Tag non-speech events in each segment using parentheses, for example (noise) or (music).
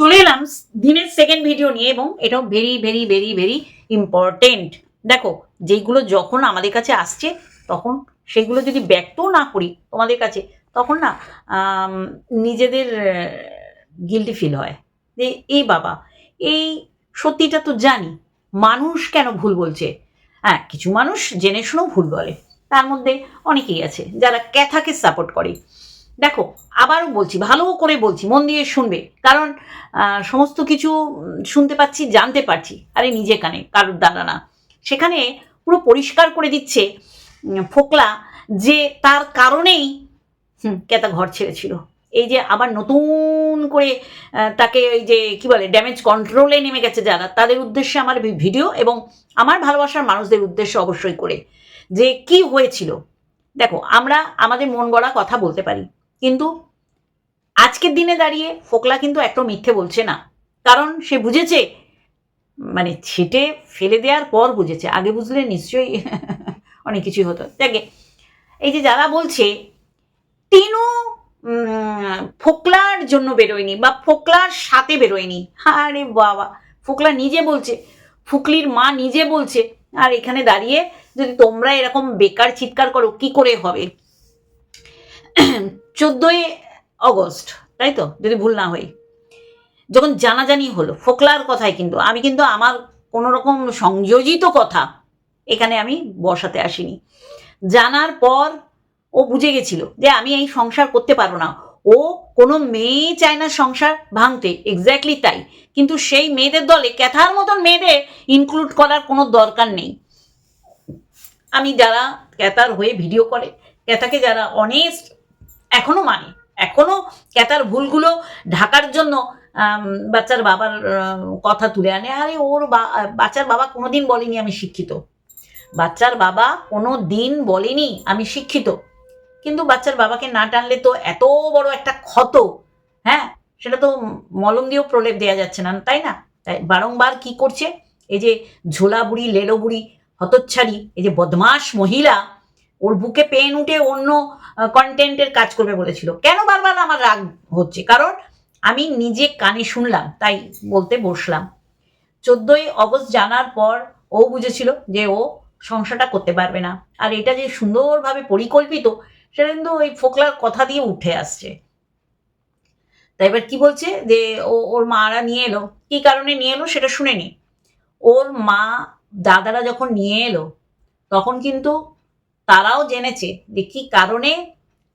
চলে এলাম দিনের সেকেন্ড ভিডিও নিয়ে এবং এটাও very very very very important দেখো, যেগুলো যখন আমাদের কাছে আসছে, তখন সেগুলো যদি ব্যক্তও না করি তোমাদের কাছে, তখন না নিজেদের গিল্টি ফিল হয়। যে, এই বাবা, এই সত্যিটা তো জানি, মানুষ কেন ভুল বলছে? হ্যাঁ কিছু মানুষ জেনে শুনেও ভুল বলে। তার মধ্যে অনেকেই আছে যারা ক্যাথাকে সাপোর্ট করে। দেখো, আবারও বলছি, ভালো করে বলছি, মন দিয়ে শুনবে। কারণ সমস্ত কিছু শুনতে পাচ্ছি, জানতে পারছি। আরে, নিজে কানে, কারোর দ্বারা না। সেখানে পুরো পরিষ্কার করে দিচ্ছে ফোকলা, যে তার কারণেই কেতা ঘর ছেড়েছিল। এই যে আবার নতুন করে তাকে ওই যে, কি বলে ড্যামেজ কন্ট্রোলে নেমে গেছে যারা, তাদের উদ্দেশ্যে আমার ভিডিও এবং আমার ভালোবাসার মানুষদের উদ্দেশ্যে অবশ্যই করে। যে কি হয়েছিল? দেখো, আমরা আমাদের মন গড়া কথা বলতে পারি। কিন্তু আজকের দিনে দাঁড়িয়ে ফোকলা কিন্তু একটা মিথ্যে বলছে না। কারণ সে বুঝেছে মানে ছেটে ফেলে দেওয়ার পর বুঝেছে। আগে বুঝলে নিশ্চয়ই অনেক কিছুই হতো। দেখে, এই যে যারা বলছে, টিনু ফোকলার জন্য বেরোয়নি বা ফোকলার সাথে বেরোয়নি। আরে বাবা, ফোকলা নিজে বলছে, ফুকলির মা নিজে বলছে, আর এখানে দাঁড়িয়ে যদি তোমরা এরকম বেকার চিৎকার করো, কি করে হবে? চোদ্দোই অগস্ট, তাই তো? যদি ভুল না হই। যখন জানাজানি হলো, ফোকলার কথাই কিন্তু, আমি কিন্তু আমার কোনো রকম সংযোজিত কথা এখানে আমি বসাতে আসিনি। জানার পর ও বুঝে গেছিল যে আমি এই সংসার করতে পারব না। ও কোনো মেয়েই চায় না সংসার ভাঙতে এক্স্যাক্টলি তাই। কিন্তু সেই মেয়েদের দলে ক্যাথার মতন মেয়েদের ইনক্লুড করার কোনো দরকার নেই। আমি যারা ক্যাতার হয়ে ভিডিও করে, ক্যাথাকে যারা অনেস্ট এখনও মানে এখনও ক্যাতার ভুলগুলো ঢাকার জন্য বাচ্চার বাবার কথা তুলে আনে। আরে ওর বাচ্চার বাবা কোনোদিন বলেনি আমি শিক্ষিত। বাচ্চার বাবা কোনো দিন বলেনি আমি শিক্ষিত। কিন্তু বাচ্চার বাবাকে না টানলে তো এত বড় একটা ক্ষত হ্যাঁ? সেটা তো মলম দিয়েও প্রলেপ দেওয়া যাচ্ছে না, তাই না? তাই বারংবার কি করছে? এই যে ঝোলা বুড়ি লেলো বুড়ি হতচ্ছাড়ি, এই যে বদমাস মহিলা ওর বুকে পেন উঠে অন্য কন্টেন্টের কাজ করবে বলেছিল। কেন বারবার আমার রাগ হচ্ছে? কারণ আমি নিজে কানে শুনলাম, তাই বলতে বসলাম। চোদ্দোই অগস্ট জানার পর ও বুঝেছিল যে ও সংসারটা করতে পারবে না। আর এটা যে সুন্দরভাবে পরিকল্পিত, সেটা কিন্তু ওই ফোকলার কথা দিয়ে উঠে আসছে। তাই এবার কি বলছে? যে ও, ওর মারা নিয়ে এলো। কি কারণে নিয়ে এলো সেটা শুনে নি। ওর মা, দাদারা যখন নিয়ে এলো, তখন কিন্তু তারাও জেনেছে যে কি কারণে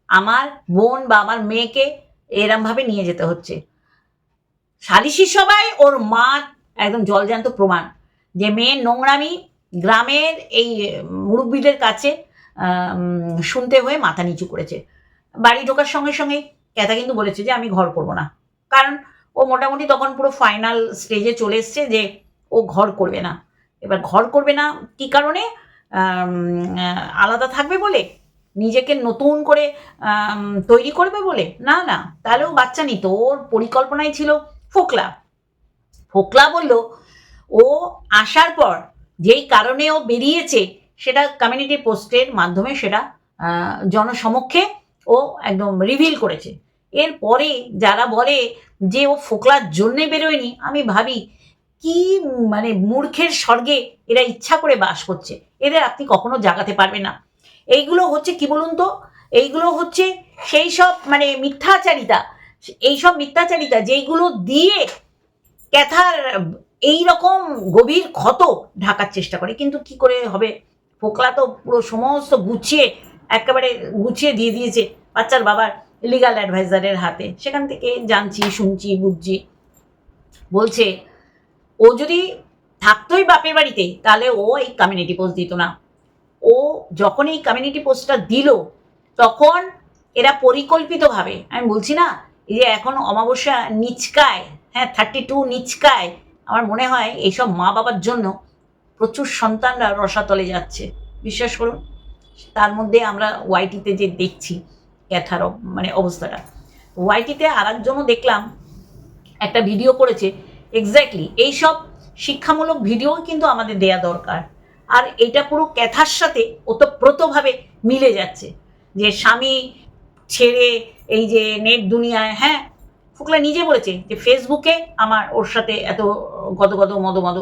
আমার বোন বা আমার মেয়েকে এরমভাবে নিয়ে যেতে হচ্ছে। সালিশি সবাই ওর মা একদম জলজান্ত প্রমাণ যে মেয়ের নোংরামি গ্রামের এই মুরব্বীদের কাছে শুনতে হয়ে মাথা নিচু করেছে। বাড়ি ঢোকার সঙ্গে সঙ্গে ক্যাথা কিন্তু বলেছে যে আমি ঘর করব না। কারণ ও মোটামুটি তখন পুরো ফাইনাল স্টেজে চলে এসছে যে ও ঘর করবে না। এবার ঘর করবে না কি কারণে? আলাদা থাকবে বলে? নিজেকে নতুন করে তৈরি করবে বলে? না না, তাহলেও বাচ্চা নিত ওর পরিকল্পনাই ছিল ফোকলা। ফোকলা বলল, ও আসার পর যেই কারণে ও বেরিয়েছে, সেটা কমিউনিটি পোস্টের মাধ্যমে সেটা জনসমক্ষে ও একদম রিভিল করেছে। এরপরে যারা বলে যে ও ফোকলার জন্যে বেরোয়নি, আমি ভাবি কি মানে মূর্খের স্বর্গে এরা ইচ্ছা করে বাস করছে? এদের আপনি কখনো জাগাতে পারবেন না। এইগুলো হচ্ছে কি বলুন তো? এইগুলো হচ্ছে সেই সব মানে মিথ্যাচারিতা, এই সব মিথ্যাচারিতা যেইগুলো দিয়ে ক্যাথার এই রকম গভীর ক্ষত ঢাকার চেষ্টা করে। কিন্তু কি করে হবে? ফোকলা তো পুরো সমস্ত গুছিয়ে, একেবারে গুছিয়ে দিয়ে দিয়েছে বাচ্চার বাবার লিগাল অ্যাডভাইজারের হাতে। সেখান থেকে জানছি, শুনছি, বুঝছি। বলছে ও যদি থাকতোই বাপের বাড়িতে, তাহলে ও এই কমিউনিটি পোস্ট দিত না। ও যখন এই কমিউনিটি পোস্টটা দিল, তখন এরা পরিকল্পিতভাবে, আমি বলছি না যে এখন অমাবস্যা নিচকায় হ্যাঁ থার্টি টু নিচকায়, আমার মনে হয় এইসব মা বাবার জন্য প্রচুর সন্তানরা রসাতলে যাচ্ছে। বিশ্বাস করুন, তার মধ্যে আমরা ওয়াইটিতে যে দেখছি ক্যাথার মানে অবস্থাটা ওয়াইটিতে আর একজনও দেখলাম, একটা ভিডিও করেছে এক্স্যাক্টলি এইসব শিক্ষামূলক ভিডিও কিন্তু আমাদের দেয়া দরকার। আর এটা পুরো ক্যাথার সাথে ওতপ্রোতভাবে মিলে যাচ্ছে। যে স্বামী ছেড়ে এই যে নেট দুনিয়ায় হ্যাঁ ফুকলা নিজে বলেছে যে ফেসবুকে আমার ওর সাথে এত গদ গদ মদ মদ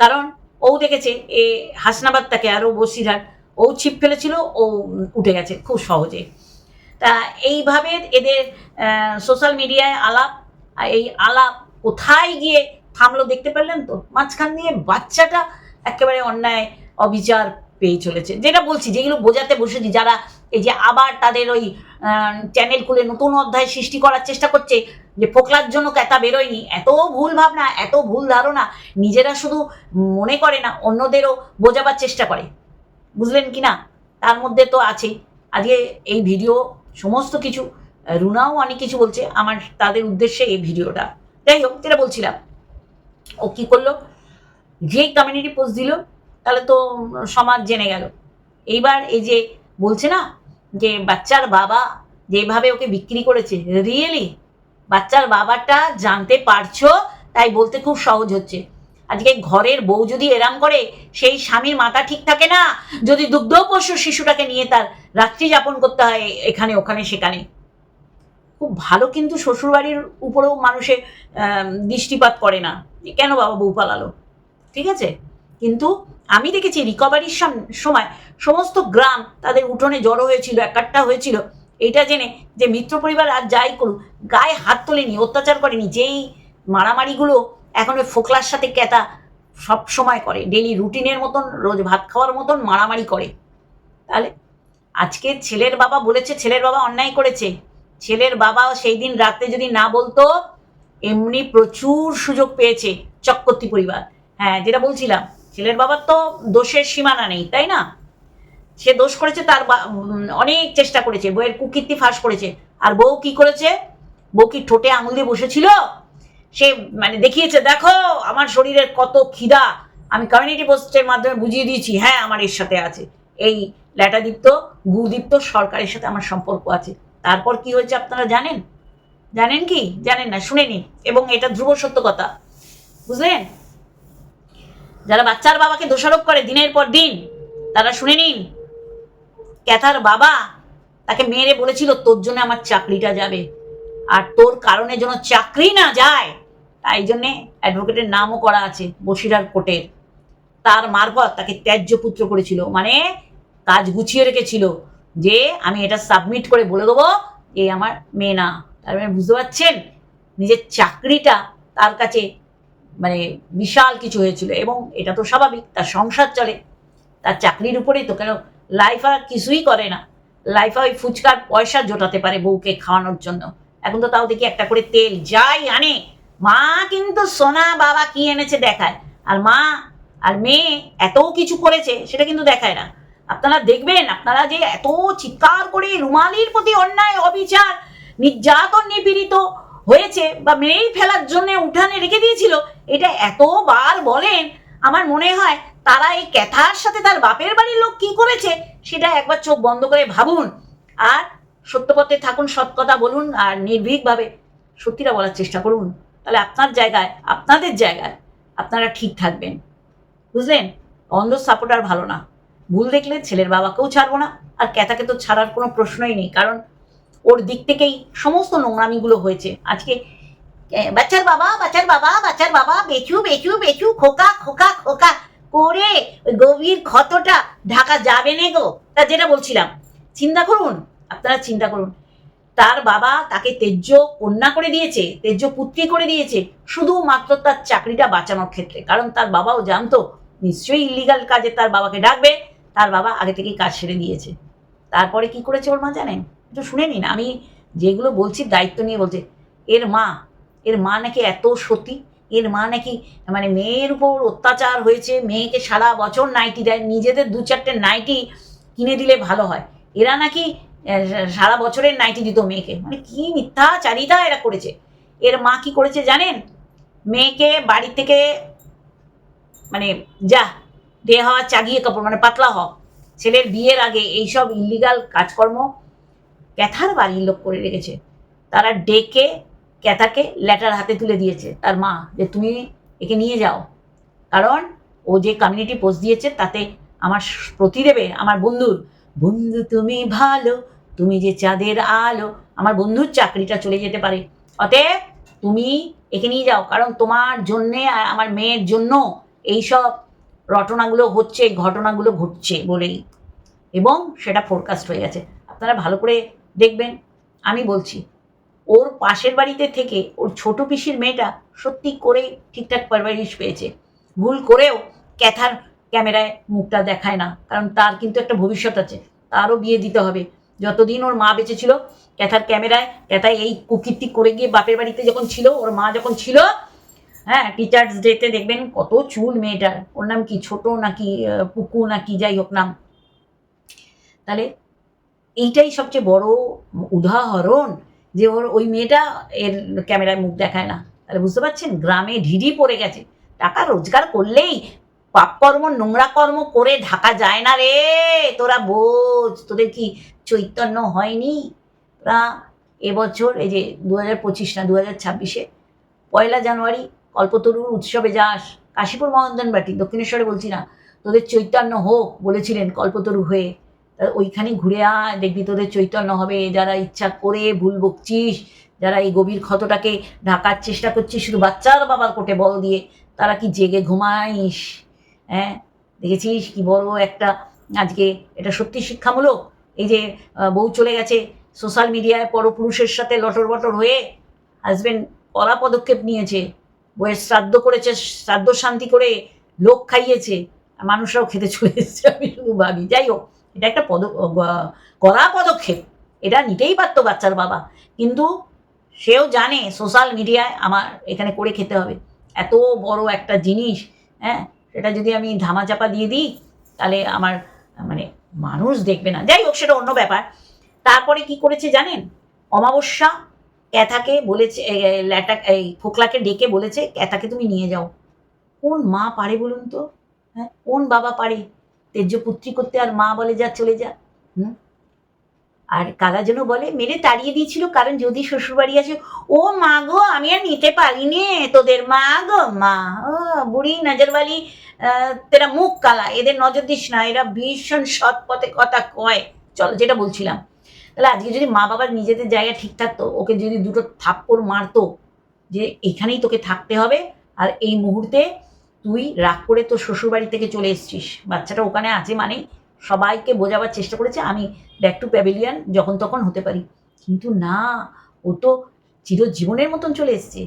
কারণ ও দেখেছে এ হাসনাবাদ তাকে আরও বসিরহাট, ও ছিপ ফেলেছিল, ও উঠে গেছে খুব সহজে। তা এইভাবে এদের সোশ্যাল মিডিয়ায় আলাপ, এই আলাপ কোথায় গিয়ে থামলো দেখতে পেলেন তো? মাঝখান দিয়ে বাচ্চাটা একেবারে অন্যায় অবিচার পেয়ে চলেছে। যেটা বলছি, যেগুলো বোঝাতে বসেছি, যারা এই যে আবার তাদের ওই চ্যানেল খুলে নতুন অধ্যায় সৃষ্টি করার চেষ্টা করছে, যে ফোকলার জন্য ক্যাতা বেরোয়নি, এত ভুল ভাবনা, এত ভুল ধারণা, নিজেরা শুধু মনে করে না, অন্যদেরও বোঝাবার চেষ্টা করে। বুঝলেন কি না? তার মধ্যে তো আছে। আজকে এই ভিডিও সমস্ত কিছু, রুনাও অনেক কিছু বলছে। আমার, তাদের উদ্দেশ্যে এই ভিডিওটা। যাই হোক যেটা বলছিলাম। ও কি করল? যে কমিউনিটি পোস্ট দিল, তাহলে তো সমাজ জেনে গেল। এইবার এই যে বলছে না, যে বাচ্চার বাবা যেভাবে ওকে বিক্রি করেছে রিয়েলি বাচ্চার বাবাটা জানতে পারছ, তাই বলতে খুব সহজ হচ্ছে। আজকে ঘরের বউ যদি এরাম করে, সেই স্বামীর মাথা ঠিক থাকে না, যদি দুগ্ধপোষ্য শিশুটাকে নিয়ে তার রাত্রি যাপন করতে হয়, এখানে, ওখানে, সেখানে। খুব ভালো কিন্তু শ্বশুরবাড়ির উপরেও মানুষের আম, দৃষ্টিপাত করে না। কেন বাবা বউ পালালো? ঠিক আছে? কিন্তু আমি দেখেছি রিকভারির সময় সমস্ত গ্রাম তাদের উঠোনে জড়ো হয়েছিল একাট্টা হয়েছিল। এটা জেনে যে মিত্র পরিবার আর যাই করুক গায়ে হাত তোলেনি অত্যাচার করেনি। যেই মারামারিগুলো এখন ওই ফোকলার সাথে ক্যাতা সব সময় করে ডেলি রুটিনের মতন রোজ ভাত খাওয়ার মতন মারামারি করে। তাহলে আজকে ছেলের বাবা বলেছে ছেলের বাবা অন্যায় করেছে। ছেলের বাবা সেই দিন রাতে যদি না বলতো, এমনি প্রচুর সুযোগ পেয়েছে চক্রবর্তী পরিবার। হ্যাঁ যেটা বলছিলাম, ছেলের বাবার তো দোষের সীমানা নেই, তাই না? সে দোষ করেছে তার অনেক চেষ্টা করেছে, বইয়ের কুকীর্তি ফাঁস করেছে। আর বউ কি করেছে? বউ কি ঠোঁটে আঙুল দিয়ে বসেছিল? সে মানে দেখিয়েছে, দেখো, আমার শরীরের কত খিদা আমি কমিউনিটি পোস্টের মাধ্যমে বুঝিয়ে দিয়েছি হ্যাঁ আমার এর সাথে আছে। এই ল্যাটাদীপ্ত গুদীপ্ত সরকারের সাথে আমার সম্পর্ক আছে। তারপর কি হয়েছে আপনারা জানেন? জানেন কি? জানেন না, শুনে নিন। এবং এটা ধ্রুব সত্য কথা। বুঝলেন? যারা বাচ্চার বাবাকে দোষারোপ করে দিনের পর দিন, তারা শুনে নিন। ক্যাথার বাবা তাকে মেরে বলেছিল, তোর জন্য আমার চাকরিটা যাবে। আর তোর কারণে যেন চাকরি না যায়, তাই জন্যে অ্যাডভোকেটের নামও করা আছে বসিরার কোর্টের। তার মারফত তাকে ত্যায্য পুত্র করেছিল। মানে কাজ গুছিয়ে রেখেছিল। যে আমি এটা সাবমিট করে বলে দেবো এই আমার মেয়ে না। তার মানে বুঝতে পারছেন? নিজের চাকরিটা তার কাছে মানে বিশাল কিছু হয়েছিল এবং এটা তো স্বাভাবিক, তার সংসার চলে। তার চাকরির উপরেই তো কেন লাইফ কিছুই করে না। লাইফে ওই ফুচকার পয়সা জোটাতে পারে বউকে খাওয়ানোর জন্য। এখন তো তাও দেখি একটা করে তেল যাই আনে। মা কিন্তু সোনা বাবা কি এনেছে দেখায়। আর মা আর মেয়ে এত কিছু করেছে, সেটা কিন্তু দেখায় না। আপনারা দেখবেন, আপনারা যে এত চিৎকার করে রুমালির প্রতি অন্যায়, অবিচার, নির্যাতন নিপীড়িত হয়েছে বা মেরেই ফেলার জন্য উঠানে রেখে দিয়েছিল, এটা এতবার বলেন, আমার মনে হয় তারা এই ক্যাথার সাথে তার বাপের বাড়ির লোক কি করেছে, সেটা একবার চোখ বন্ধ করে ভাবুন। আর সত্যপথে থাকুন, সৎ কথা বলুন, আর নির্ভীকভাবে সত্যিটা বলার চেষ্টা করুন। তাহলে আপনার জায়গায়, আপনাদের জায়গায় আপনারা ঠিক থাকবেন। বুঝলেন? অন্ধ সাপোর্টার ভালো না। ভুল দেখলে ছেলের বাবাকেও ছাড়বো না। আর ক্যাথাকে তো ছাড়ার কোনো প্রশ্নই নেই, কারণ ওর দিক থেকেই সমস্ত নোংরামিগুলো হয়েছে। আজকে বাচ্চার বাবা বাচ্চার বাবা বাচ্চার বাবা, বেচু বেচু বেচু, খোকা খোকা খোকা। করে, ওই গভীর ক্ষতটা ঢাকা যাবে নে গো। তা যেটা বলছিলাম, চিন্তা করুন, আপনারা চিন্তা করুন। তার বাবা তাকে তেজ্য কন্যা করে দিয়েছে, তেজ্য পুত্রী করে দিয়েছে, শুধুমাত্র তার চাকরিটা বাঁচানোর ক্ষেত্রে। কারণ তার বাবাও জানতো, নিশ্চয়ই ইলিগাল কাজে তার বাবাকে ডাকবে। তার বাবা আগে থেকেই কাজ সেরে দিয়েছে। তারপরে কি করেছে ওর মা জানেন? একটু শুনে নিন, আমি যেগুলো বলছি দায়িত্ব নিয়ে বলছে। এর মা এর মা নাকি এত সতী, এর মা নাকি মানে মেয়ের উপর অত্যাচার হয়েছে, মেয়েকে সারা বছর নাইটি দেয়, নিজেদের দু চারটে নাইটি কিনে দিলে ভালো হয়। এরা নাকি সারা বছরের নাইটি দিত মেয়েকে। মানে কি মিথ্যা মিথ্যাচারিতা এরা করেছে। এর মা কি করেছে জানেন? মেয়েকে বাড়ি থেকে মানে যা দে হওয়া চাগিয়ে কাপড় মানে পাতলা হ ছেলের বিয়ের আগে এইসব ইলিগাল কাজকর্ম ক্যাথার বাড়ির লোক করে রেখেছে। তারা ডেকে ক্যাথাকে লেটার হাতে তুলে দিয়েছে। তার মা যে তুমি একে নিয়ে যাও। কারণ ও যে কমিউনিটি পোস্ট দিয়েছে, তাতে আমার প্রতিদেবে, আমার বন্ধুর, বন্ধু তুমি ভালো, তুমি যে চাঁদের আলো আমার বন্ধুর চাকরিটা চলে যেতে পারে। অতএব তুমি একে নিয়ে যাও। কারণ তোমার জন্যে আর আমার মেয়ের জন্য এইসব রটনাগুলো হচ্ছে, ঘটনাগুলো ঘটছে বলেই। এবং সেটা ফোরকাস্ট হয়ে গেছে। আপনারা ভালো করে দেখবেন, আমি বলছি, ওর পাশের বাড়িতে থেকে ওর ছোট পিসির মেয়েটা সত্যি করে ঠিকঠাক পারভারিশ পেয়েছে। ভুল করেও ক্যাথার ক্যামেরায় মুখটা দেখায় না, কারণ তার কিন্তু একটা ভবিষ্যৎ আছে, তারও বিয়ে দিতে হবে। যতদিন ওর মা বেঁচে ছিল, ক্যাথার ক্যামেরায়, ক্যাথায় এই কুকীর্তি করে গিয়ে বাপের বাড়িতে যখন ছিল, ওর মা যখন ছিল হ্যাঁ টিচার্স ডেতে দেখবেন কত চুল মেয়েটার। ওর নাম কি, ছোট নাকি পুকু নাকি, যাই হোক নাম। তাহলে এইটাই সবচেয়ে বড় উদাহরণ যে ওর, ওই মেয়েটা এর ক্যামেরায় মুখ দেখায় না। তাহলে বুঝতে পারছেন? গ্রামে ঢিঢি পড়ে গেছে। টাকা রোজগার করলেই পাপকর্ম, নোংরা কর্ম করে ঢাকা যায় না রে। তোরা বোঝ, তোদের কি চৈতন্য হয়নি? তোরা এবছর এই যে দু হাজার পঁচিশ না দু হাজার ছাব্বিশে, পয়লা জানুয়ারি কল্পতরুর উৎসবে যাস। কাশীপুর মহন্দনবাটি দক্ষিণেশ্বরে বলছি না, তোদের চৈতন্য হোক, বলেছিলেন কল্পতরু হয়ে। ওইখানে ঘুরে আয়, দেখবি তোদের চৈতন্য হবে। যারা ইচ্ছা করে ভুল বকছিস, যারা এই গভীর ক্ষতটাকে ঢাকার চেষ্টা করছিস, শুধু বাচ্চার বাবার কোটে বল দিয়ে, তারা কি জেগে ঘুমাইস? হ্যাঁ? দেখেছিস কি বড় একটা আজকে এটা সত্যি শিক্ষামূলক? এই যে বউ চলে গেছে সোশ্যাল মিডিয়ায় পরপুরুষের সাথে লটর বটর হয়ে, হাজবেন্ড কড়া পদক্ষেপ নিয়েছে। বইয়ের শ্রাদ্ধ করেছে, শ্রাদ্ধ শান্তি করে লোক খাইয়েছে মানুষরাও খেতে চলে এসেছে, আমি শুধু ভাবি। যাই হোক, এটা একটা পদ কড়া পদক্ষেপ। এটা নিতেই পারতো বাচ্চার বাবা। কিন্তু সেও জানে সোশ্যাল মিডিয়ায় আমার এখানে করে খেতে হবে। এত বড় একটা জিনিস হ্যাঁ? সেটা যদি আমি ধামাচাপা দিয়ে দিই, তাহলে আমার মানে মানুষ দেখবে না। যাই হোক, সেটা অন্য ব্যাপার। তারপরে কি করেছে জানেন? অমাবস্যা ক্যাথাকে বলেছে ল্যাটা, এই ফোকলাকে ডেকে বলেছে, ক্যাথাকে তুমি নিয়ে যাও। কোন মা পারে বলুন তো? হ্যাঁ? কোন বাবা পারে? তেজ্য পুত্রী করতে আর মা বলে যা, চলে যা। হুম? আর কালা যেন বলে, মেরে তাড়িয়ে দিয়েছিল, কারণ যদি শ্বশুরবাড়ি আছে, ও মা গো, আমি আর নিতে পারিনি, তোদের মা গো, মা। ও, বুড়ি নজরবালি তেরা মুখ কালা, এদের নজর দিস না, এরা ভীষণ সৎ পথে কথা কয়। চলো, যেটা বলছিলাম। তাহলে আজকে যদি মা বাবার নিজেদের জায়গা ঠিক থাকতো, ওকে যদি দুটো থাপ্পড় মারতো, যে এখানেই তোকে থাকতে হবে, আর এই মুহূর্তে তুই রাগ করে তোর শ্বশুরবাড়ি থেকে চলে এসছিস। বাচ্চাটা ওখানে আছে মানে সবাইকে বোঝাবার চেষ্টা করেছে, আমি ব্যাক টু প্যাভিলিয়ান যখন তখন হতে পারি। কিন্তু না, ও তো চিরজীবনের মতন চলে এসছে।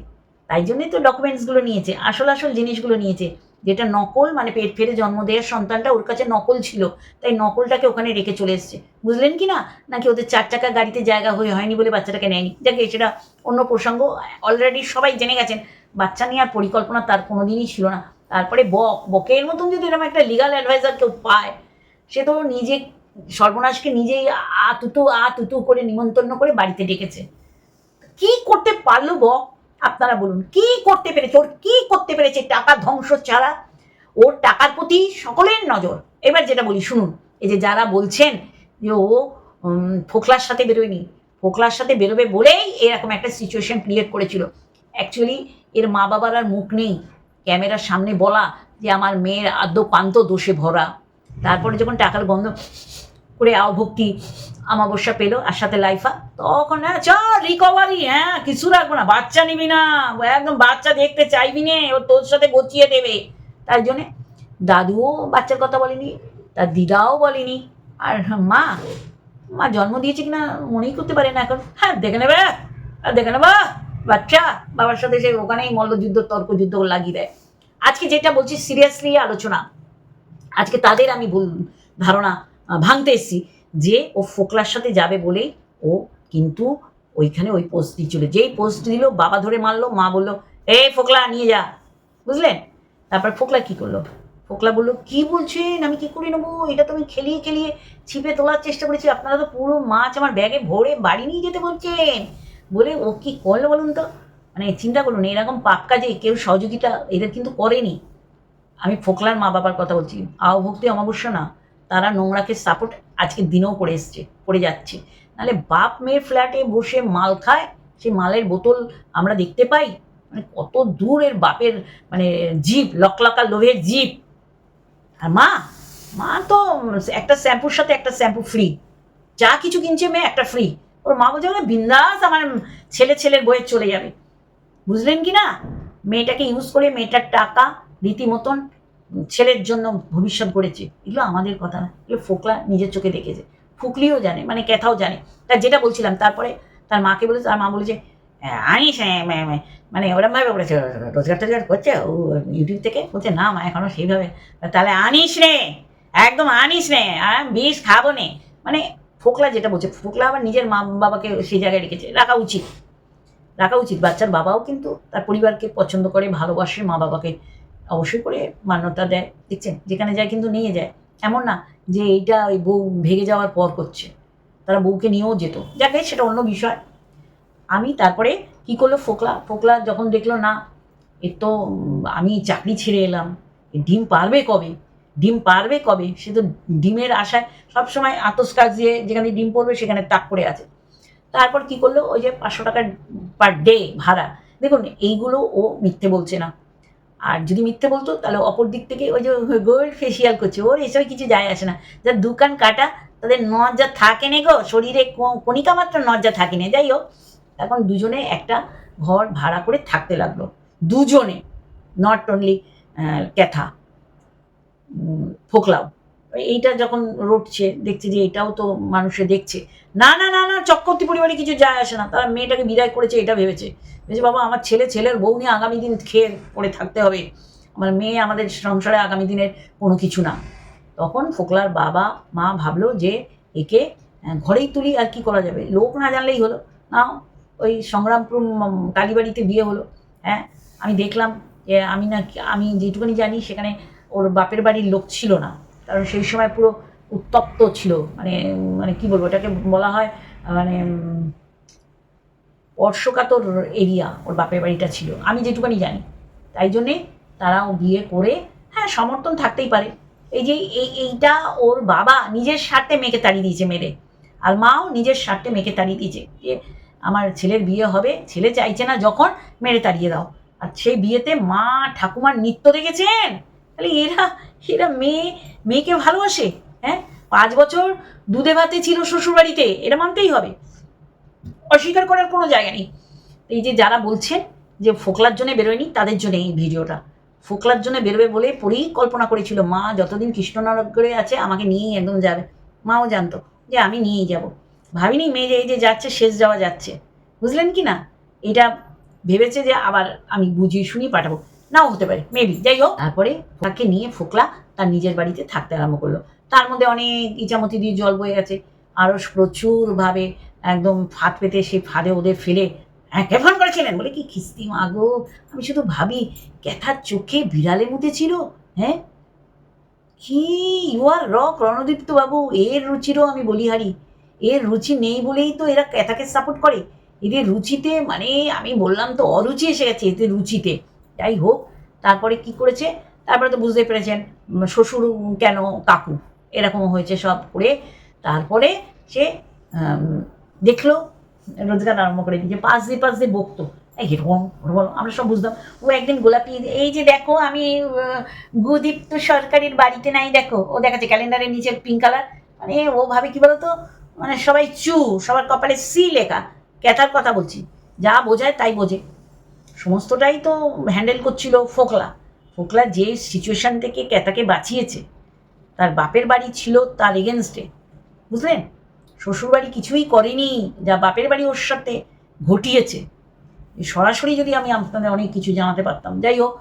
তাই জন্যই তো ডকুমেন্টসগুলো নিয়েছে, আসল আসল জিনিসগুলো নিয়েছে। যেটা নকল মানে পেট ফেরে জন্ম দেওয়ার সন্তানটা ওর কাছে নকল ছিল, তাই নকলটাকে ওখানে রেখে চলে এসছে। বুঝলেন কি না? নাকি ওদের চার চাকা গাড়িতে জায়গা হয়ে হয়নি বলে বাচ্চাটাকে নেয়নি? যাকে সেটা অন্য প্রসঙ্গ অলরেডি সবাই জেনে গেছেন, বাচ্চা নেওয়ার পরিকল্পনা তার কোনো দিনই ছিল না। তারপরে বক, বকের মতন যদি এরকম একটা লিগাল অ্যাডভাইজার কেউ পায়, সে তো নিজে, সর্বনাশকে নিজেই আ, তুতু আ, তুতু করে নিমন্ত্রণ করে বাড়িতে ডেকেছে। কি করতে পারল বক? আপনারা বলুন, কি করতে পেরেছে? ওর কি করতে পেরেছে টাকা ধ্বংস ছাড়া? ওর টাকার প্রতি সকলের নজর। এবার যেটা বলি, শুনুন, এই যে যারা বলছেন যে ও ফোকলার সাথে বেরোয়নি, ফোকলার সাথে বেরোবে বলেই এরকম একটা সিচুয়েশন ক্রিয়েট করেছিল। অ্যাকচুয়ালি এর মা বাবার আর মুখ নেই। ক্যামেরার সামনে বলা যে, আমার মেয়ের আদ্য পান্ত দোষে ভরা। তারপরে যখন টাকার গন্ধ করে আওভক্তি আমাবস্যা পেল, আর সাথে লাইফা। তখন হ্যাঁ চল রিকভারি হ্যাঁ কিছু রাখব না, বাচ্চা নিবি না একদম বাচ্চা দেখতে চাইবি নে, ও তোর সাথে বচিয়ে দেবে। তাই জন্যে দাদুও বাচ্চার কথা বলেনি, তার দিদাও বলেনি, আর মা মা জন্ম দিয়েছে কিনা মনেই করতে পারে না এখন। হ্যাঁ দেখে নেবে, আর দেখে নেবা, বাচ্চা, বাবার সাথে সে ওখানেই মল্লযুদ্ধ তর্ক যুদ্ধ লাগিয়ে দেয়। আজকে যেটা বলছি সিরিয়াসলি আলোচনা। আজকে তাদের আমি ভুল ধারণা ভাঙতে এসছি। যে ও ফোকলার সাথে যাবে বলেই ও কিন্তু ওইখানে ওই পোস্ট দিচ্ছিল যেই পোস্ট দিল, বাবা ধরে মারলো, মা বলল, এ ফোকলা, নিয়ে যা। বুঝলেন? তারপর ফোকলা কি করল? ফোকলা বলল, কি বলছেন? আমি কি করে নেব? এটা তো আমি খেলিয়ে খেলিয়ে ছিপে তোলার চেষ্টা করেছি। আপনারা তো পুরো মাছ আমার ব্যাগে ভরে বাড়ি নিয়ে যেতে বলছেন। বলে ও কি করল বলুন তো? মানে চিন্তা করুন, এরকম পাক কাজে কেউ সহযোগিতা এদের কিন্তু করেনি। আমি ফোকলার মা বাবার কথা বলছি। আহভক্তি অমাবস্যা না। তারা নোংরাকে সাপোর্ট আজকের দিনেও করে এসছে, করে যাচ্ছে। নাহলে বাপ মেয়ের ফ্ল্যাটে বসে মাল খায়, সেই মালের বোতল আমরা দেখতে পাই? মানে কত দূরের বাপের মানে জিপ লকলকা লোভের জিপ আর মা মা তো একটা শ্যাম্পুর সাথে একটা শ্যাম্পু ফ্রি যা কিছু কিনছে মেয়ে একটা ফ্রি ওর মা বলছে, ওরা বিন্দাস, আমার ছেলে ছেলের বইয়ে চলে যাবে। বুঝলেন কি না? মেয়েটাকে ইউজ করে মেয়েটার টাকা রীতিমতন ছেলের জন্য ভবিষ্যৎ গড়েছে এগুলো আমাদের কথা না এগুলো ফোকলা নিজের চোখে দেখেছে। ফুকলিও জানে মানে ক্যাথাও জানে। তার যেটা বলছিলাম তারপরে তার মাকে বলেছে তার মা বলেছে "হ্যাঁ, আনিস হ্যাঁ, হ্যাঁ, হ্যাঁ।" মানে ওরম ভাবে বলেছে রোজগার টোজগার করছে? ও ইউটিউব থেকে? বলছে না মা এখনও সেইভাবে। তাহলে আনিস রে একদম আনিস আর বিষ খাব নে। মানে ফোকলা যেটা বলছে ফোকলা আবার নিজের মা বাবাকে সেই জায়গায় রেখেছে রাখা উচিত। রাখা উচিত। বাচ্চার বাবাও কিন্তু তার পরিবারকে পছন্দ করে ভালোবাসে মা বাবাকে অবশ্যই করে মান্যতা দেয়। দেখছেন? যেখানে যায় কিন্তু নিয়ে যায়। এমন না যে এইটা ওই বউ ভেঙে যাওয়ার পর করছে। তারা বউকে নিয়েও যেত। যাকে সেটা অন্য বিষয়। আমি তারপরে কি করল? ফোকলা ফোকলা যখন দেখল, না এ তো, আমি চাকরি ছেড়ে এলাম। ডিম পারবে কবে? ডিম পারবে কবে? সে তো ডিমের আশায় সবসময় আতস কাজ দিয়ে যেখানে ডিম পড়বে, সেখানে তাক করে আছে। তারপর কি করল? ওই যে পাঁচশো টাকা পার ডে ভাড়া। দেখুন, এইগুলো ও মিথ্যে বলছে না। আর যদি মিথ্যে বলতো, তাহলে অপর দিক থেকে ওই যে গোল্ড ফেসিয়াল করছে, ওর এসব কিছু যায় আসে না। যার দোকান কাটা, তাদের নজ্জা থাকে নে গো, শরীরে কণিকা মাত্র নজ্জা থাকে না। যাই হোক, এখন দুজনে একটা ঘর ভাড়া করে থাকতে লাগল। দুজনে নট অনলি ক্যাথা ফোকলাও। এইটা যখন রটছে, দেখছে যে এটাও তো মানুষে দেখছে। না না না না, চক্রবর্তী পরিবারে কিছু যায় আসে না। তারা মেয়েটাকে বিদায় করেছে, এটা ভেবেছে। ভেবেছে, বাবা, আমার ছেলে, ছেলের বউ নিয়ে আগামী দিন খেয়ে পড়ে থাকতে হবে। আমার মেয়ে আমাদের সংসারে আগামী দিনের কোনো কিছু না। তখন ফোকলার বাবা, মা ভাবলো যে একে ঘরেই তুলি, আর কি করা যাবে? লোক না জানলেই হলো। না ওই সংগ্রামপুর কালীবাড়িতে বিয়ে হলো। হ্যাঁ আমি দেখলাম যে আমি না আমি যেটুকুনি জানি সেখানে ওর বাপের বাড়ির লোক ছিল না। কারণ সেই সময় পুরো উত্তপ্ত ছিল। মানে মানে কি বলব এটাকে বলা হয় মানে উম, স্পর্শকাতর এরিয়া ওর বাপের বাড়িটা ছিল। আমি যেটুকুনি জানি। তাই জন্যে তারাও বিয়ে করে হ্যাঁ সমর্থন থাকতেই পারে। এই যে এই এইটা ওর বাবা নিজের স্বার্থে মেয়েকে তাড়িয়ে দিয়েছে মেরে আর মাও নিজের স্বার্থে মেয়েকে তাড়িয়ে দিয়েছে। যে আমার ছেলের বিয়ে হবে ছেলে চাইছে না যখন মেরে তাড়িয়ে দাও। আর সেই বিয়েতে মা ঠাকুমার নৃত্য দেখেছেন? তাহলে এরা এরা মেয়ে, মেয়েকে ভালোবাসে হ্যাঁ? পাঁচ বছর দুধে ভাতে ছিল শ্বশুরবাড়িতে, এটা মানতেই হবে। অস্বীকার করার কোনো জায়গা নেই। এই যে যারা বলছেন যে ফোকলার জন্য বেরোয়নি, তাদের জন্য এই ভিডিওটা। ফোকলার জন্য বেরোবে বলে পরিকল্পনা করেছিল। মা যতদিন কৃষ্ণনগরে আছে, আমাকে নিয়েই একদম যাবে। মাও জানতো যে আমি নিয়েই যাব। ভাবিনি মেয়ে যে এই যে যাচ্ছে, শেষ যাওয়া যাচ্ছে। বুঝলেন কি না? এটা ভেবেছে যে আবার আমি বুঝিয়ে শুনিয়ে পাঠাবো। নাও হতে পারে মেবি যাই হোক। তারপরে তাকে নিয়ে ফোকলা তার নিজের বাড়িতে থাকতে আরম্ভ করল। তার মধ্যে অনেক ইচামতি দিয়ে জল বয়ে গেছে। আরও প্রচুরভাবে একদম ফাঁদ পেতে সেই ফাঁদে ওদের ফেলে হ্যাঁ কেমন করেছিলেন। বলে, কি খিস্তি মাগো আমি শুধু ভাবি ক্যাথার চোখে বিড়ালে মুতেছিল হ্যাঁ? কি? ইউ আর রক রণদীপ্ত বাবু, এর রুচিরও আমি বলিহারি। এর রুচি নেই বলেই তো এরা ক্যাথাকে সাপোর্ট করে। এদের রুচিতে মানে আমি বললাম তো, অরুচি এসে গেছে এদের রুচিতে। যাই হোক, তারপরে কি করেছে? তারপরে তো বুঝতে পেরেছেন শ্বশুর কেন কাকু? এরকম হয়েছে সব করে। তারপরে সে দেখল, রোজগার আরম্ভ করে দিয়েছে পাশ দিয়ে পাশ দিয়ে বকতো। এই এরকম ওরকম আমরা সব বুঝতাম। ও একদিন গোলাপি, এই যে দেখো, আমি গুদীপ্ত সরকারের বাড়িতে নাই, দেখো। ও দেখাচ্ছে ক্যালেন্ডারের নিচে পিঙ্ক কালার মানে ও ভাবে কি বলতো? মানে সবাই চু, সবার কপালে সি লেখা। ক্যাথার কথা বলছি। যা বোঝায় তাই বোঝে। সমস্তটাই তো হ্যান্ডেল করছিল ফোকলা। ফোকলা যে সিচুয়েশন থেকে ক্যাতাকে বাঁচিয়েছে, তার বাপের বাড়ি ছিল তার এগেনস্টে বুঝলেন? শ্বশুরবাড়ি কিছুই করেনি, যা বাপের বাড়ি ওর সাথে ঘটিয়েছে। সরাসরি যদি আমি আপনাদের অনেক কিছু জানাতে পারতাম। যাই হোক,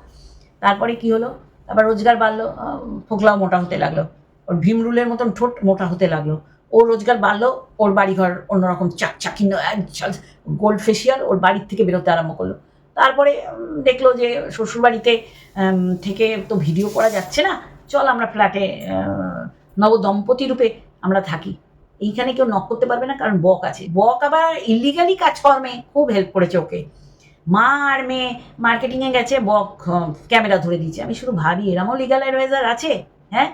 তারপরে কি হলো? তারপর রোজগার বাড়লো ফোকলাও মোটা হতে লাগল। ওর ভীমরুলের মতন ঠোঁট মোটা হতে লাগল। ওর রোজগার বাড়লো, ওর বাড়িঘর অন্যরকম চাক চাকচাকিন্ন গোল্ড ফেসিয়াল ওর বাড়ির থেকে বেরোতে আরম্ভ করল। তারপরে দেখল যে শ্বশুরবাড়িতে থেকে তো ভিডিও করা যাচ্ছে না। চল আমরা ফ্ল্যাটে নবদম্পতি রূপে আমরা থাকি। এইখানে কেউ নক করতে পারবে না, কারণ বক আছে। বক আবার ইলিগালি কাজকর্মে খুব হেল্প করেছে ওকে। মা আর মেয়ে মার্কেটিংয়ে গেছে, বক ক্যামেরা ধরে দিয়েছে। আমি শুধু ভাবি, এরমও লিগাল অ্যাডভাইজার আছে? হ্যাঁ!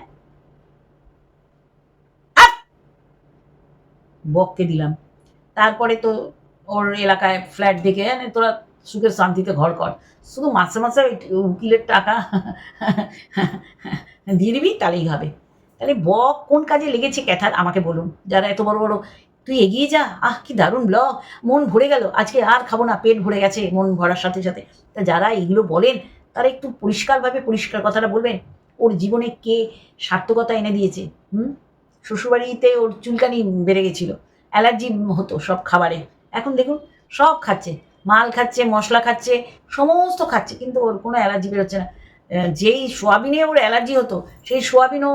বককে দিলাম। তারপরে তো ওর এলাকায় ফ্ল্যাট দেখে জানে তোরা সুখের শান্তিতে ঘর কর। শুধু মাসে মাসে ওই উকিলের টাকা দিয়ে দিবি, তাহলেই হবে। তাহলে বক কোন কাজে লেগেছে ক্যাথার? আমাকে বলুন। যারা এত বড় বড়, তুই এগিয়ে যা। আহ, কি দারুণ ব্লগ। মন ভরে গেল। আজকে আর খাব না। পেট ভরে গেছে মন ভরার সাথে সাথে। তা যারা এগুলো বলেন, তারা একটু পরিষ্কারভাবে পরিষ্কার কথাটা বলবেন। ওর জীবনে কে সার্থকতা এনে দিয়েছে? হুম? শ্বশুরবাড়িতে ওর চুলকানি বেড়ে গেছিল। অ্যালার্জি হতো সব খাবারে। এখন দেখুন, সব খাচ্ছে। মাল খাচ্ছে, মশলা খাচ্ছে, সমস্ত খাচ্ছে, কিন্তু ওর কোনো অ্যালার্জি বেরোচ্ছে না। যেই সোয়াবিনে ওর অ্যালার্জি হতো, সেই সোয়াবিনও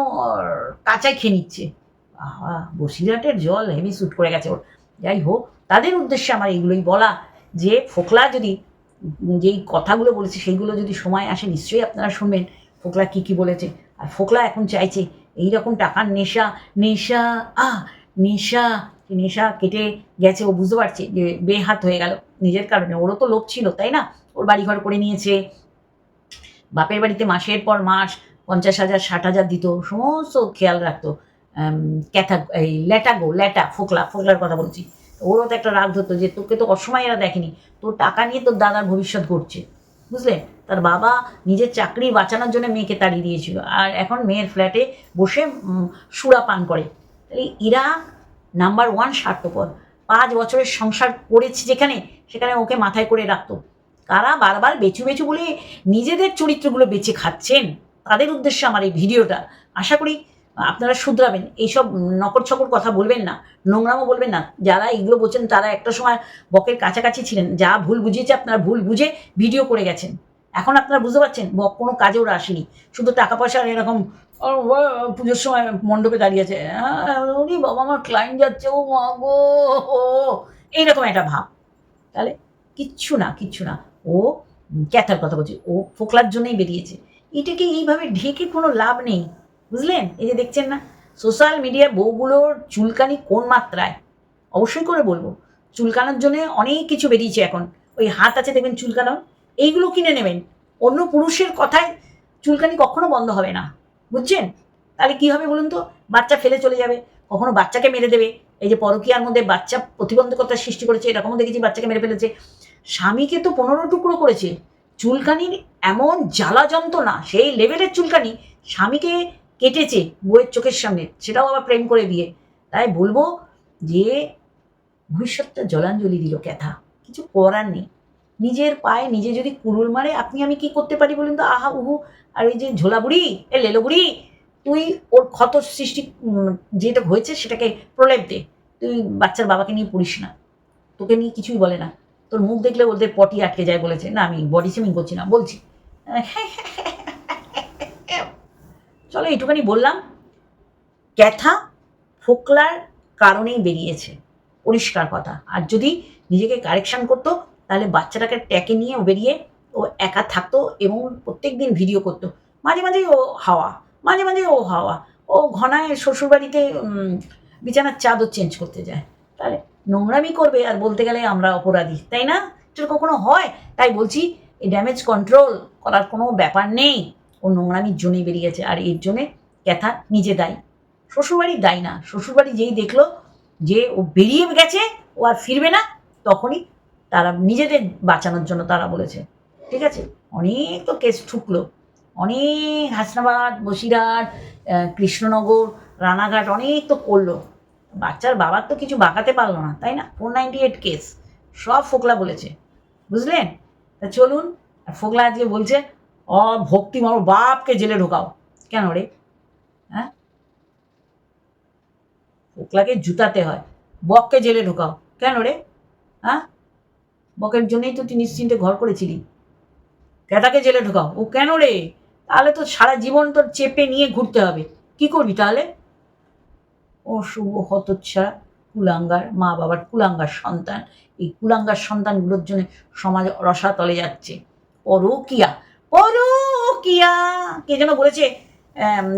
কাঁচাই খেয়ে নিচ্ছে। আহা বসিরহাটের জল হেভি স্যুট করে গেছে ওর। যাই হোক, তাদের উদ্দেশ্যে আমার এইগুলোই বলা যে, ফোকলা যদি যেই কথাগুলো বলেছে, সেইগুলো যদি সময় আসে, নিশ্চয়ই আপনারা শুনবেন ফোকলা কি কি বলেছে। আর ফোকলা এখন চাইছে এই রকম টাকার নেশা নেশা, আহ, নেশা নেশা কেটে গেছে, ও বুঝতে পারছে যে বেহাত হয়ে গেল। নিজের কারণে ওরও তো লোভ ছিল, তাই না? ওর বাড়িঘর করে নিয়েছে। বাপের বাড়িতে মাসের পর মাস পঞ্চাশ হাজার, ষাট হাজার দিত, সমস্ত খেয়াল রাখতো। ক্যাথা এই ল্যাটাগো ল্যাটা, ফোকলা, ফোকলার কথা বলছি। ওরও তো একটা রাগ ধরতো যে তোকে তো অসময় এরা দেখেনি, তোর টাকা নিয়ে তোর দাদার ভবিষ্যৎ ঘটছে, বুঝলে? তার বাবা নিজের চাকরি বাঁচানোর জন্য মেয়েকে তাড়িয়ে দিয়েছিল। আর এখন মেয়ের ফ্ল্যাটে বসে সুরা পান করে। তাহলে এরা নাম্বার ওয়ান স্বার্থপর। পাঁচ বছরের সংসার করেছে যেখানে, সেখানে ওকে মাথায় করে রাখতো। কারা বারবার বেচু বেচু বলে নিজেদের চরিত্রগুলো বেছে খাচ্ছেন? তাদের উদ্দেশ্যে আমার এই ভিডিওটা। আশা করি আপনারা শুধরাবেন। এইসব নকর ছকর কথা বলবেন না, নোংরামও বলবেন না। যারা এগুলো বলছেন, তারা একটা সময় বকের কাছাকাছি ছিলেন। যা ভুল বুঝিয়েছে, আপনারা ভুল বুঝে ভিডিও করে গেছেন। এখন আপনারা বুঝতে পারছেন, বক কোনো কাজে ওরা আসেনি। শুধু টাকা পয়সা এরকম পুজোর সময় মণ্ডপে দাঁড়িয়ে আছে। হ্যাঁ, ওরে বাবা আমার ক্লায়েন্ট যাচ্ছে ও মা গো। এইরকম একটা ভাব। তাহলে কিচ্ছু না কিচ্ছু না। ও ক্যাথার কথা বলছি ও ফোকলার জন্যই বেরিয়েছে। এটাকে এইভাবে ঢেকে কোনো লাভ নেই বুঝলেন? এই যে দেখছেন না সোশ্যাল মিডিয়ার বউগুলোর চুলকানি কোন মাত্রায়? অবশ্যই করে বলব চুলকানোর জন্য অনেক কিছু বেরিয়েছে এখন। ওই হাত আছে দেখবেন চুলকানো এইগুলো কিনে নেবেন। অন্য পুরুষের কথায় চুলকানি কখনো বন্ধ হবে না। বুঝছেন? তাহলে কি হবে বলুন তো? বাচ্চা ফেলে চলে যাবে। কখনো বাচ্চাকে মেরে দেবে। এই যে পরকীয়ার মধ্যে বাচ্চা প্রতিবন্ধকতার সৃষ্টি করেছে, এরকমও দেখেছি বাচ্চাকে মেরে ফেলেছে। স্বামীকে তো পনেরো টুকরো করেছে। চুলকানির এমন জ্বালা যন্ত্রণা, সেই লেভেলের চুলকানি স্বামীকে কেটেছে বইয়ের চোখের সামনে। সেটাও আবার প্রেম করে বিয়ে তাই বলব যে ভবিষ্যৎটা জলাঞ্জলি দিল ক্যাথা কিছু করার নেই। নিজের পায়ে নিজে যদি কুড়ুল মারে, আপনি আমি কি করতে পারি বলুন তো? আহা, উহু, আর এই যে ঝোলা বুড়ি, এ লেলো বুড়ি, তুই ওর ক্ষত সৃষ্টি যেটা হয়েছে সেটাকে প্রলেপ দে। তুই বাচ্চার বাবাকে নিয়ে পড়িস না। তোকে নিয়ে কিছুই বলে না। তোর মুখ দেখলে ওদের পটি আটকে যায় বলেছে। না, আমি বডি শেমিং করছি না, বলছি। (laughs) চলো, এইটুখানি বললাম। ক্যাথা ফোকলার কারণেই বেরিয়েছে। পরিষ্কার কথা। আর যদি নিজেকে কারেকশন করতো তাহলে বাচ্চাটাকে ট্যাকে নিয়ে বেরিয়ে ও একা থাকতো এবং প্রত্যেক দিন ভিডিও করতো। মাঝে মাঝে ও হাওয়া, মাঝে মাঝে ও হাওয়া। ও ঘনায় শ্বশুরবাড়িতে বিছানার চাদর চেঞ্জ করতে যায়। তাহলে নোংরামি করবে আর বলতে গেলে আমরা অপরাধী, তাই না? এটা কখনো হয়। তাই বলছি, এই ড্যামেজ কন্ট্রোল করার কোনো ব্যাপার নেই। ও নোংরামির জন্যই বেরিয়েছে আর এর জন্যে ক্যাথা নিজে দায়ী। শ্বশুরবাড়ির দায়ী না। শ্বশুরবাড়ি যেই দেখল যে ও বেরিয়ে গেছে, ও আর ফিরবে না, তখনই তারা নিজেদের বাঁচানোর জন্য তারা বলেছে। ঠিক আছে? অনেক তো কেস ঠুকলো। অনেক হাসনাবাদ, বসিরহাট কৃষ্ণনগর, রানাঘাট অনেক তো করল। বাচ্চার বাবার তো কিছু বাঁকাতে পারল না, তাই না? ফোর নাইনটি এইট কেস সব ফোকলা বলেছে। বুঝলেন? তা চলুন ফোকলা আজকে বলছে অ ভক্তি মারো বাপকে জেলে ঢোকাও। কেন রে? হ্যাঁ? ফোকলাকে জুতাতে হয়, বককে জেলে ঢোকাও। কেন রে? হ্যাঁ? বকের জন্যই তো তুই নিশ্চিন্তে ঘর করেছিলি। ক্যাটাকে জেলে ঢোকাও। ও কেন রে? তাহলে তো সারা জীবন তোর চেপে নিয়ে ঘুরতে হবে। কি করবি তাহলে? ও শুভ হতচ্ছাড়া কুলাঙ্গার মা বাবার কুলাঙ্গার সন্তান। এই কুলাঙ্গার সন্তানগুলোর জন্য সমাজ রসাতলে যাচ্ছে। পরকিয়া পরকিয়া! কে যেন বলেছে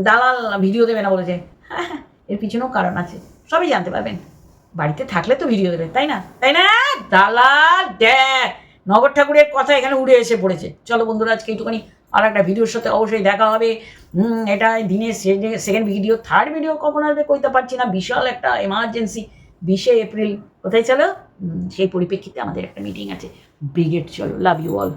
দালাল ভিডিও দেবে না বলেছে। হ্যাঁ হ্যাঁ এর পিছনেও কারণ আছে। সবই জানতে পারবেন। বাড়িতে থাকলে তো ভিডিও দেবে তাই না? তাই না? দালাল দেখ! নগর ঠাকুরের কথা এখানে উড়ে এসে পড়েছে। চলো বন্ধুরা আজকে একটুখানি আর একটা ভিডিওর সাথে অবশ্যই দেখা হবে। হুম, এটা দিনের সেকেন্ড ভিডিও থার্ড ভিডিও কখন আসবে কইতে পারছি না। বিশাল একটা এমার্জেন্সি বিশে এপ্রিল। কোথায় চলো? সেই পরিপ্রেক্ষিতে আমাদের একটা মিটিং আছে। ব্রিগেড চলো লাভ ইউ অল